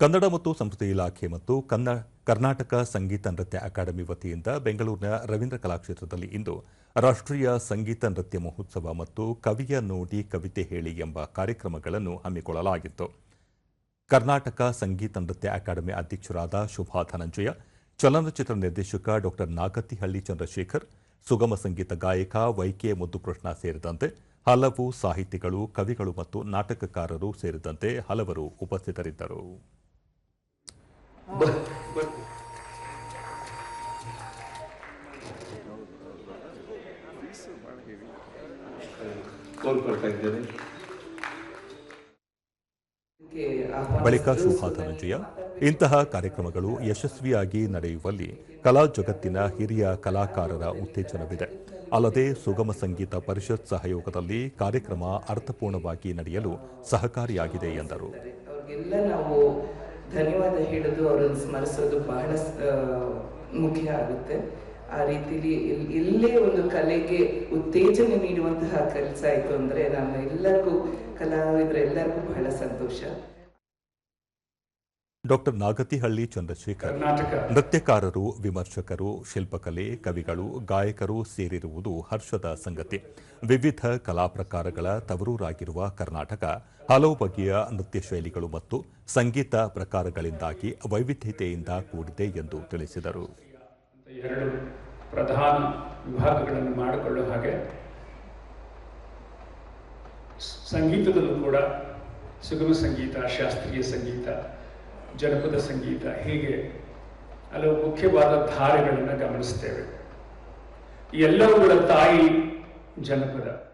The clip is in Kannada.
ಕನ್ನಡ ಮತ್ತು ಸಂಸ್ಕೃತಿ ಇಲಾಖೆ ಮತ್ತು ಕನ್ನಡ ಕರ್ನಾಟಕ ಸಂಗೀತ ನೃತ್ಯ ಅಕಾಡೆಮಿ ವತಿಯಿಂದ ಬೆಂಗಳೂರಿನ ರವೀಂದ್ರ ಕಲಾಕ್ಷೇತ್ರದಲ್ಲಿ ಇಂದು ರಾಷ್ಟ್ರೀಯ ಸಂಗೀತ ನೃತ್ಯ ಮಹೋತ್ಸವ ಮತ್ತು ಕವಿಯ ನೋಡಿ ಕವಿತೆ ಹೇಳಿ ಎಂಬ ಕಾರ್ಯಕ್ರಮಗಳನ್ನು ಹಮ್ಮಿಕೊಳ್ಳಲಾಗಿತ್ತು. ಕರ್ನಾಟಕ ಸಂಗೀತ ನೃತ್ಯ ಅಕಾಡೆಮಿ ಅಧ್ಯಕ್ಷರಾದ ಶುಭಾ ಧನಂಜಯ, ಚಲನಚಿತ್ರ ನಿರ್ದೇಶಕ ಡಾ ನಾಗತಿಹಳ್ಳಿ ಚಂದ್ರಶೇಖರ್, ಸುಗಮ ಸಂಗೀತ ಗಾಯಕ ವೈಕೆ ಮುದ್ದುಕೃಷ್ಣ ಸೇರಿದಂತೆ ಹಲವು ಸಾಹಿತಿಗಳು, ಕವಿಗಳು ಮತ್ತು ನಾಟಕಕಾರರು ಸೇರಿದಂತೆ ಹಲವರು ಉಪಸ್ಥಿತರಿದ್ದರು. ಬಳಿಕ ಶುಭಾ ಧನಂಜಯ ಇಂತಹ ಕಾರ್ಯಕ್ರಮಗಳು ಯಶಸ್ವಿಯಾಗಿ ನಡೆಯುವಲ್ಲಿ ಕಲಾ ಜಗತ್ತಿನ ಹಿರಿಯ ಕಲಾಕಾರರ ಉತ್ತೇಜನವಿದೆ. ಅಲ್ಲದೆ ಸುಗಮ ಸಂಗೀತ ಪರಿಷತ್ ಸಹಯೋಗದಲ್ಲಿ ಕಾರ್ಯಕ್ರಮ ಅರ್ಥಪೂರ್ಣವಾಗಿ ನಡೆಯಲು ಸಹಕಾರಿಯಾಗಿದೆ ಎಂದರು. ಧನ್ಯವಾದ ಹೇಳೋದು ಅವರನ್ನು ಸ್ಮರಿಸೋದು ಬಹಳ ಮುಖ್ಯ ಆಗುತ್ತೆ. ಆ ರೀತಿಲಿ ಎಲ್- ಎಲ್ಲೇ ಒಂದು ಕಲೆಗೆ ಉತ್ತೇಜನ ನೀಡುವಂತಹ ಕೆಲಸ ಆಯಿತು ಅಂದರೆ ನಮ್ಮ ಎಲ್ಲರಿಗೂ, ಕಲಾವಿದರೆಲ್ಲರಿಗೂ ಬಹಳ ಸಂತೋಷ. ಡಾಕ್ಟರ್ ನಾಗತಿಹಳ್ಳಿ ಚಂದ್ರಶೇಖರ್ ನೃತ್ಯಕಾರರು ವಿಮರ್ಶಕರು ಶಿಲ್ಪಕಲೆ ಕವಿಗಳು ಗಾಯಕರು ಸೇರಿರುವುದು ಹರ್ಷದ ಸಂಗತಿ. ವಿವಿಧ ಕಲಾ ಪ್ರಕಾರಗಳ ತವರೂರಾಗಿರುವ ಕರ್ನಾಟಕ ಹಲವು ಬಗೆಯ ನೃತ್ಯ ಶೈಲಿಗಳು ಮತ್ತು ಸಂಗೀತ ಪ್ರಕಾರಗಳಿಂದಾಗಿ ವೈವಿಧ್ಯತೆಯಿಂದ ಕೂಡಿದೆ ಎಂದು ತಿಳಿಸಿದರು. ಎರಡು ಪ್ರಧಾನ ವಿಭಾಗಗಳನ್ನು ಮಾಡಿಕೊಳ್ಳುವ ಹಾಗೆ ಸಂಗೀತದಲ್ಲೂ ಕೂಡ ಸುಗಮ ಸಂಗೀತ ಶಾಸ್ತ್ರೀಯ ಸಂಗೀತ ಜನಪದ ಸಂಗೀತ ಹೀಗೆ ಹಲವು ಮುಖ್ಯವಾದ ಧಾರೆಗಳನ್ನು ಗಮನಿಸ್ತೇವೆ. ಎಲ್ಲವುಗಳ ತಾಯಿ ಜನಪದ.